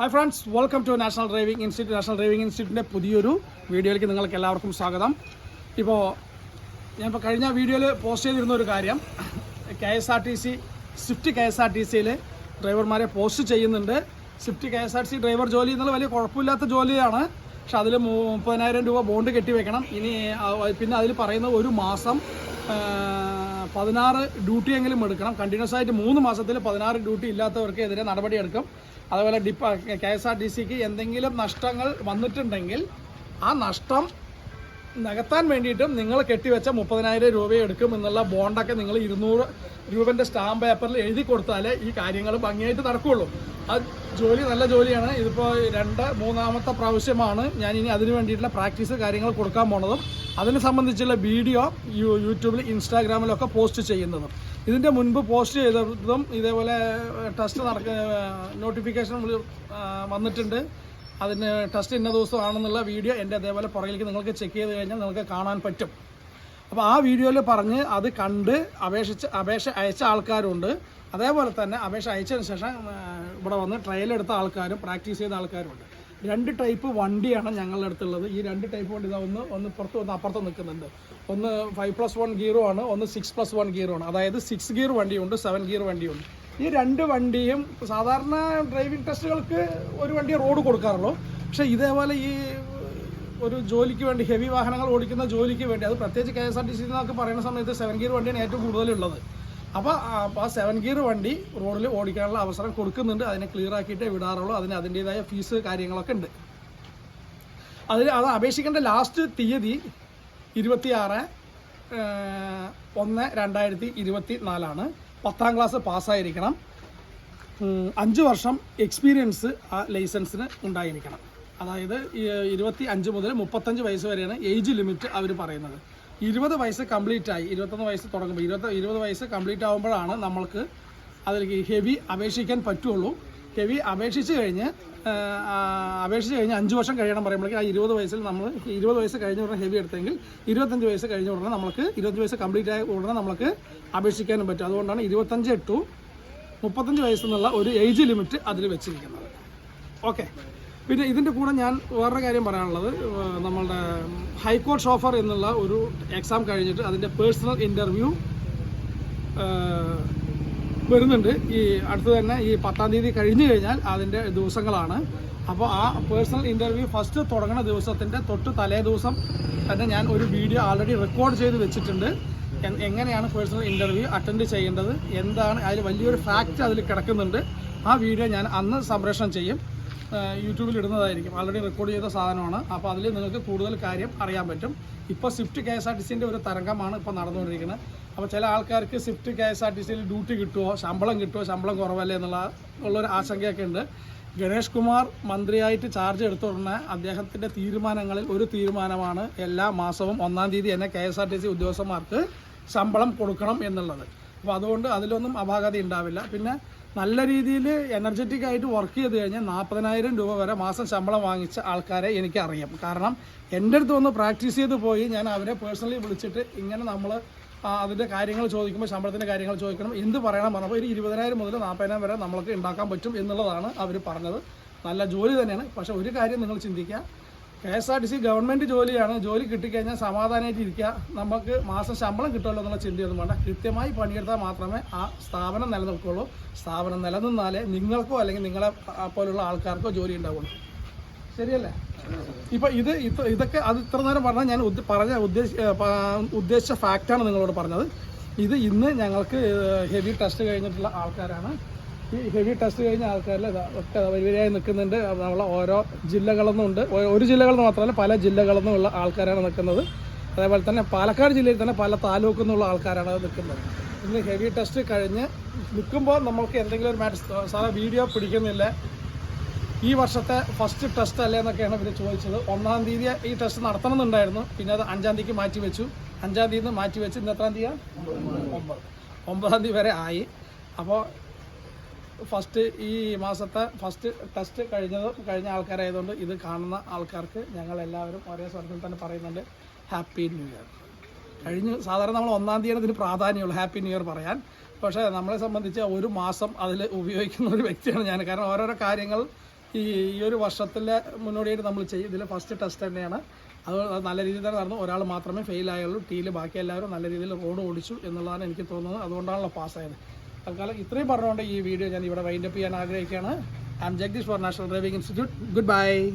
Hi friends welcome to national driving institute national driving ഇൻസ്റ്റിറ്റ്യൂട്ടിന്റെ പുതിയൊരു വീഡിയോയിലേക്ക് നിങ്ങൾക്ക് എല്ലാവർക്കും സ്വാഗതം. ഇപ്പോൾ ഞാനിപ്പോൾ കഴിഞ്ഞ വീഡിയോയിൽ പോസ്റ്റ് ചെയ്തിരുന്ന ഒരു കാര്യം. K S R T C swift K S R T സിയിൽ ഡ്രൈവർമാരെ പോസ്റ്റ് ചെയ്യുന്നുണ്ട്. Swift K S R T C driver ജോലി എന്നുള്ള വലിയ കുഴപ്പമില്ലാത്ത ജോലിയാണ്. പക്ഷെ അതിൽ മുപ്പതിനായിരം രൂപ ബോണ്ട് കെട്ടിവെക്കണം. ഇനി പിന്നെ അതിൽ പറയുന്ന ഒരു മാസം പതിനാറ് ഡ്യൂട്ടിയെങ്കിലും എടുക്കണം കണ്ടിന്യൂസ് ആയിട്ട് മൂന്ന് മാസത്തിൽ പതിനാറ് ഡ്യൂട്ടി ഇല്ലാത്തവർക്ക് എതിരെ നടപടിയെടുക്കും അതുപോലെ ഡിപ്പ കെ എസ് ആർ ടി സിക്ക് എന്തെങ്കിലും നഷ്ടങ്ങൾ വന്നിട്ടുണ്ടെങ്കിൽ ആ നഷ്ടം നികത്താൻ വേണ്ടിയിട്ടും നിങ്ങൾ കെട്ടിവെച്ച മുപ്പതിനായിരം രൂപ എടുക്കും എന്നുള്ള ബോണ്ടൊക്കെ നിങ്ങൾ ഇരുന്നൂറ് രൂപന്റെ സ്റ്റാമ്പ് പേപ്പറിൽ എഴുതി കൊടുത്താലേ ഈ കാര്യങ്ങൾ ഭംഗിയായിട്ട് നടക്കുകയുള്ളൂ ആ ജോലി നല്ല ജോലിയാണ്. ഇതിപ്പോൾ രണ്ട് മൂന്നാമത്തെ പ്രാവശ്യമാണ് ഞാൻ ഇനി അതിന് വേണ്ടിയിട്ടുള്ള പ്രാക്ടീസ് കാര്യങ്ങൾ കൊടുക്കാൻ പോണതും. അതിനെ സംബന്ധിച്ചുള്ള വീഡിയോ യൂട്യൂബിൽ ഇൻസ്റ്റാഗ്രാമിലൊക്കെ പോസ്റ്റ് ചെയ്യുന്നതും. ഇതിന്റെ മുൻപ് പോസ്റ്റ് ചെയ്തതും ഇതേപോലെ ടെസ്റ്റ് നടക്ക നോട്ടിഫിക്കേഷൻ വന്നിട്ടുണ്ട്. അതിന് ടെസ്റ്റ് ഇന്ന ദിവസമാണെന്നുള്ള വീഡിയോ എന്റെ അതേപോലെ പുറകിലേക്ക് നിങ്ങൾക്ക് ചെക്ക് ചെയ്ത് കഴിഞ്ഞാൽ നിങ്ങൾക്ക് കാണാൻ പറ്റും. അപ്പോൾ ആ വീഡിയോയിൽ പറഞ്ഞ് അത് കണ്ട് അപേക്ഷിച്ച് അപേക്ഷ അയച്ച ആൾക്കാരുണ്ട്. അതേപോലെ തന്നെ അപേക്ഷ അയച്ചതിന് ശേഷം ഇവിടെ വന്ന് ട്രയൽ എടുത്ത ആൾക്കാരും പ്രാക്ടീസ് ചെയ്ത ആൾക്കാരുണ്ട് രണ്ട് ടൈപ്പ് വണ്ടിയാണ് ഞങ്ങളുടെ അടുത്തുള്ളത്. ഈ രണ്ട് ടൈപ്പ് വണ്ടി ഇതാ ഒന്ന് ഒന്ന് പുറത്ത് ഒന്ന് അപ്പുറത്ത് നിൽക്കുന്നുണ്ട്. ഒന്ന് ഫൈവ് പ്ലസ് വൺ ഗിയറും ആണ് ഒന്ന് സിക്സ് പ്ലസ് വൺ ഗിയറും ആണ്. അതായത് സിക്സ് ഗിയർ വണ്ടിയുണ്ട് സെവൻ ഗിയർ വണ്ടിയുണ്ട്. ഈ രണ്ട് വണ്ടിയും സാധാരണ ഡ്രൈവിംഗ് ടെസ്റ്റുകൾക്ക് ഒരു വണ്ടി റോഡ് കൊടുക്കാറുള്ളൂ. പക്ഷേ ഇതേപോലെ ഈ ഒരു ജോലിക്ക് വേണ്ടി ഹെവി വാഹനങ്ങൾ ഓടിക്കുന്ന ജോലിക്ക് വേണ്ടി അത് പ്രത്യേകിച്ച് K S R T C എന്നൊക്കെ പറയുന്ന സമയത്ത് സെവൻ ഗിയർ വണ്ടിയാണ് ഏറ്റവും കൂടുതലുള്ളത്. അപ്പോൾ ആ സെവൻ ഗിയർ വണ്ടി റോഡിൽ ഓടിക്കാനുള്ള അവസരം കൊടുക്കുന്നുണ്ട്. അതിനെ ക്ലിയർ ആക്കിയിട്ടേ വിടാറുള്ളൂ. അതിന് അതിന്റെതായ ഫീസ് കാര്യങ്ങളൊക്കെ ഉണ്ട്. അതിൽ അത് അപേക്ഷിക്കേണ്ട ലാസ്റ്റ് തീയതി ഇരുപത്തിയാറ് ഒന്ന് രണ്ടായിരത്തി ഇരുപത്തി നാലാണ് പത്താം ക്ലാസ് പാസ്സായിരിക്കണം. അഞ്ച് വർഷം എക്സ്പീരിയൻസ് ആ ലൈസൻസിന് ഉണ്ടായിരിക്കണം. അതായത് ഇരുപത്തി അഞ്ച് മുതൽ മുപ്പത്തഞ്ച് വയസ്സ് വരെയാണ് ഏജ് ലിമിറ്റ് അവർ പറയുന്നത്. ഇരുപത് വയസ്സ് കംപ്ലീറ്റ് ആയി ഇരുപത്തൊന്ന് വയസ്സ് തുടങ്ങുമ്പോൾ ഇരുപത്തി ഇരുപത് വയസ്സ് കംപ്ലീറ്റ് ആകുമ്പോഴാണ് നമ്മൾക്ക് അതിലേക്ക് ഹെവി അപേക്ഷിക്കാൻ പറ്റുള്ളൂ. ഹെവി അപേക്ഷിച്ച് കഴിഞ്ഞ് അപേക്ഷിച്ച് കഴിഞ്ഞ് അഞ്ച് വർഷം കഴിയണം പറയുമ്പോഴേക്കും ആ ഇരുപത് വയസ്സിൽ നമ്മൾ ഇരുപത് വയസ്സ് കഴിഞ്ഞ ഉടനെ ഹെവി എടുത്തെങ്കിൽ ഇരുപത്തഞ്ച് വയസ്സ് കഴിഞ്ഞ ഉടനെ നമുക്ക് ഇരുപത്തഞ്ച് വയസ്സ് കംപ്ലീറ്റ് ആയ ഉടനെ നമുക്ക് അപേക്ഷിക്കാനും പറ്റും. അതുകൊണ്ടാണ് ഇരുപത്തഞ്ച് ടു മുപ്പത്തഞ്ച് വയസ്സെന്നുള്ള ഒരു ഏജ് ലിമിറ്റ് അതിൽ വെച്ചിരിക്കുന്നത്. ഓക്കെ. പിന്നെ ഇതിന്റെ കൂടെ ഞാൻ വേറൊരു കാര്യം പറയാനുള്ളത് നമ്മളുടെ ഹൈക്കോർട്ട് ഷോഫർ എന്നുള്ള ഒരു എക്സാം കഴിഞ്ഞിട്ട് അതിന്റെ പേഴ്സണൽ ഇന്റർവ്യൂ വരുന്നുണ്ട്. ഈ അടുത്ത് തന്നെ ഈ പത്താം തീയതി കഴിഞ്ഞു കഴിഞ്ഞാൽ അതിന്റെ ദിവസങ്ങളാണ്. അപ്പോൾ ആ പേഴ്സണൽ ഇന്റർവ്യൂ ഫസ്റ്റ് തുടങ്ങുന്ന ദിവസത്തിന്റെ തൊട്ട് തലേ ദിവസം തന്നെ ഞാൻ ഒരു വീഡിയോ ആൾറെഡി റെക്കോർഡ് ചെയ്ത് വെച്ചിട്ടുണ്ട്. എങ്ങനെയാണ് പേഴ്സണൽ ഇന്റർവ്യൂ അറ്റൻഡ് ചെയ്യേണ്ടത് എന്താണ് അതിൽ വലിയൊരു ഫാക്റ്റ് അതിൽ കിടക്കുന്നുണ്ട്. ആ വീഡിയോ ഞാൻ അന്ന് സംപ്രേഷണം ചെയ്യും. യൂട്യൂബിൽ ഇടുന്നതായിരിക്കും. ആൾറെഡി റെക്കോർഡ് ചെയ്ത സാധനമാണ്. അപ്പോൾ അതിൽ നിങ്ങൾക്ക് കൂടുതൽ കാര്യം അറിയാൻ പറ്റും. ഇപ്പോൾ swift K S R T സിന്റെ ഒരു തരംഗമാണ് ഇപ്പോൾ നടന്നുകൊണ്ടിരിക്കുന്നത്. അപ്പോൾ ചില ആൾക്കാർക്ക് swift K S R T സിയിൽ ഡ്യൂട്ടി കിട്ടുമോ ശമ്പളം കിട്ടുമോ ശമ്പളം കുറവല്ലേ എന്നുള്ള ഉള്ളൊരു ആശങ്കയൊക്കെ ഉണ്ട്. ഗണേഷ് കുമാർ മന്ത്രിയായിട്ട് ചാർജ് എടുത്ത ഉടനെ അദ്ദേഹത്തിന്റെ തീരുമാനങ്ങളിൽ ഒരു തീരുമാനമാണ് എല്ലാ മാസവും ഒന്നാം തീയതി തന്നെ K S R T C ഉദ്യോഗസ്ഥന്മാർക്ക് ശമ്പളം കൊടുക്കണം എന്നുള്ളത്. അപ്പോൾ അതുകൊണ്ട് അതിലൊന്നും അപാകത ഉണ്ടാവില്ല. പിന്നെ നല്ല രീതിയിൽ എനർജറ്റിക് ആയിട്ട് വർക്ക് ചെയ്ത് കഴിഞ്ഞാൽ നാൽപ്പതിനായിരം രൂപ വരെ മാസം ശമ്പളം വാങ്ങിച്ച ആൾക്കാരെ എനിക്കറിയാം. കാരണം എന്റെ അടുത്ത് വന്ന് പ്രാക്ടീസ് ചെയ്ത് പോയി ഞാൻ അവരെ പേഴ്സണലി വിളിച്ചിട്ട് ഇങ്ങനെ നമ്മൾ അതിന്റെ കാര്യങ്ങൾ ചോദിക്കുമ്പോൾ ശമ്പളത്തിന്റെ കാര്യങ്ങൾ ചോദിക്കണം. എന്ത് പറയണം പറഞ്ഞപ്പോൾ ഒരു ഇരുപതിനായിരം മുതൽ നാൽപ്പതിനായിരം വരെ നമ്മൾക്ക് ഉണ്ടാക്കാൻ പറ്റും എന്നുള്ളതാണ് അവർ പറഞ്ഞത്. നല്ല ജോലി തന്നെയാണ്. പക്ഷേ ഒരു കാര്യം നിങ്ങൾ ചിന്തിക്കുക. K S R T C government ജോലിയാണ്. ജോലി കിട്ടിക്കഴിഞ്ഞാൽ സമാധാനമായിട്ട് ഇരിക്കുക. നമുക്ക് മാസം ശമ്പളം കിട്ടുമല്ലോ എന്നുള്ള ചിന്തയൊന്നും വേണ്ട. കൃത്യമായി പണിയെടുത്താൽ മാത്രമേ ആ സ്ഥാപനം നിലനിൽക്കുള്ളൂ. സ്ഥാപനം നിലനിന്നാലേ നിങ്ങൾക്കോ അല്ലെങ്കിൽ നിങ്ങളെ പോലുള്ള ആൾക്കാർക്കോ ജോലി ഉണ്ടാവുള്ളൂ. ശരിയല്ലേ? ഇപ്പൊ ഇത് ഇത് ഇതൊക്കെ അത് ഇത്ര നേരം പറഞ്ഞാൽ ഞാൻ പറഞ്ഞ ഉദ്ദേശ ഉദ്ദേശിച്ച ഫാക്റ്റാണ് നിങ്ങളോട് പറഞ്ഞത്. ഇത് ഇന്ന് ഞങ്ങൾക്ക് ഹെവി ടെസ്റ്റ് കഴിഞ്ഞിട്ടുള്ള ആൾക്കാരാണ്. ഈ ഹെവി ടെസ്റ്റ് കഴിഞ്ഞ ആൾക്കാരിൽ ഒക്കെ വരിവരിയായി നിൽക്കുന്നുണ്ട്. നമ്മളെ ഓരോ ജില്ലകളിൽ ഒരു ജില്ലകളിൽ നിന്ന് മാത്രമല്ല പല ജില്ലകളിൽ നിന്നുള്ള ആൾക്കാരാണ് നിൽക്കുന്നത്. അതേപോലെ തന്നെ പാലക്കാട് ജില്ലയിൽ തന്നെ പല താലൂക്കിൽ നിന്നുള്ള ആൾക്കാരാണ് നിൽക്കുന്നത്. ഇന്ന് ഹെവി ടെസ്റ്റ് കഴിഞ്ഞ് നിൽക്കുമ്പോൾ നമുക്ക് എന്തെങ്കിലും ഒരു മാറ്റം സാറേ വീഡിയോ പിടിക്കുന്നില്ല. ഈ വർഷത്തെ ഫസ്റ്റ് ടെസ്റ്റ് അല്ലേ എന്നൊക്കെയാണ് ഇവർ ചോദിച്ചത്. ഒന്നാം തീയതി ഈ ടെസ്റ്റ് നടത്തണമെന്നുണ്ടായിരുന്നു. പിന്നെ അത് അഞ്ചാം തീയതിക്ക് മാറ്റി വെച്ചു. അഞ്ചാം തീയതി മാറ്റി വെച്ച് ഇന്ന് എത്രാം തീയതി ഒമ്പത്. ഒമ്പതാം തീയതി വരെ ആയി. അപ്പോൾ ഫസ്റ്റ് ഈ മാസത്തെ ഫസ്റ്റ് ടെസ്റ്റ് കഴിഞ്ഞത് കഴിഞ്ഞ ആൾക്കാരായതുകൊണ്ട് ഇത് കാണുന്ന ആൾക്കാർക്ക് ഞങ്ങൾ എല്ലാവരും ഒരേ സ്വരത്തിൽ തന്നെ പറയുന്നുണ്ട് ഹാപ്പി ന്യൂ ഇയർ കഴിഞ്ഞ് സാധാരണ നമ്മൾ ഒന്നാം തീയതി ഇതിന് പ്രാധാന്യമുള്ളൂ ഹാപ്പി ന്യൂ ഇയർ പറയാൻ. പക്ഷേ നമ്മളെ സംബന്ധിച്ച് ഒരു മാസം അതിൽ ഉപയോഗിക്കുന്ന ഒരു വ്യക്തിയാണ് ഞാൻ. കാരണം ഓരോരോ കാര്യങ്ങൾ ഈ ഈ ഒരു വർഷത്തിലെ മുന്നോടിയായിട്ട് നമ്മൾ ചെയ്യും ഇതിൽ ഫസ്റ്റ് ടെസ്റ്റ് തന്നെയാണ്. അത് നല്ല രീതിയിൽ തന്നെ നടന്നു. ഒരാൾ മാത്രമേ ഫെയിൽ ആയുള്ളൂ. ടീയിൽ ബാക്കി എല്ലാവരും നല്ല രീതിയിൽ റോഡ് ഓടിച്ചു എന്നുള്ളതാണ് എനിക്ക് തോന്നുന്നത്. അതുകൊണ്ടാണല്ലോ പാസ്സായത് തൽക്കാലം ഇത്രയും പറഞ്ഞുകൊണ്ട് ഈ വീഡിയോ ഞാൻ ഇവിടെ വൈൻഡപ്പ് ചെയ്യാൻ ആഗ്രഹിക്കുകയാണ്. I'm Jagadish for national driving institute good bye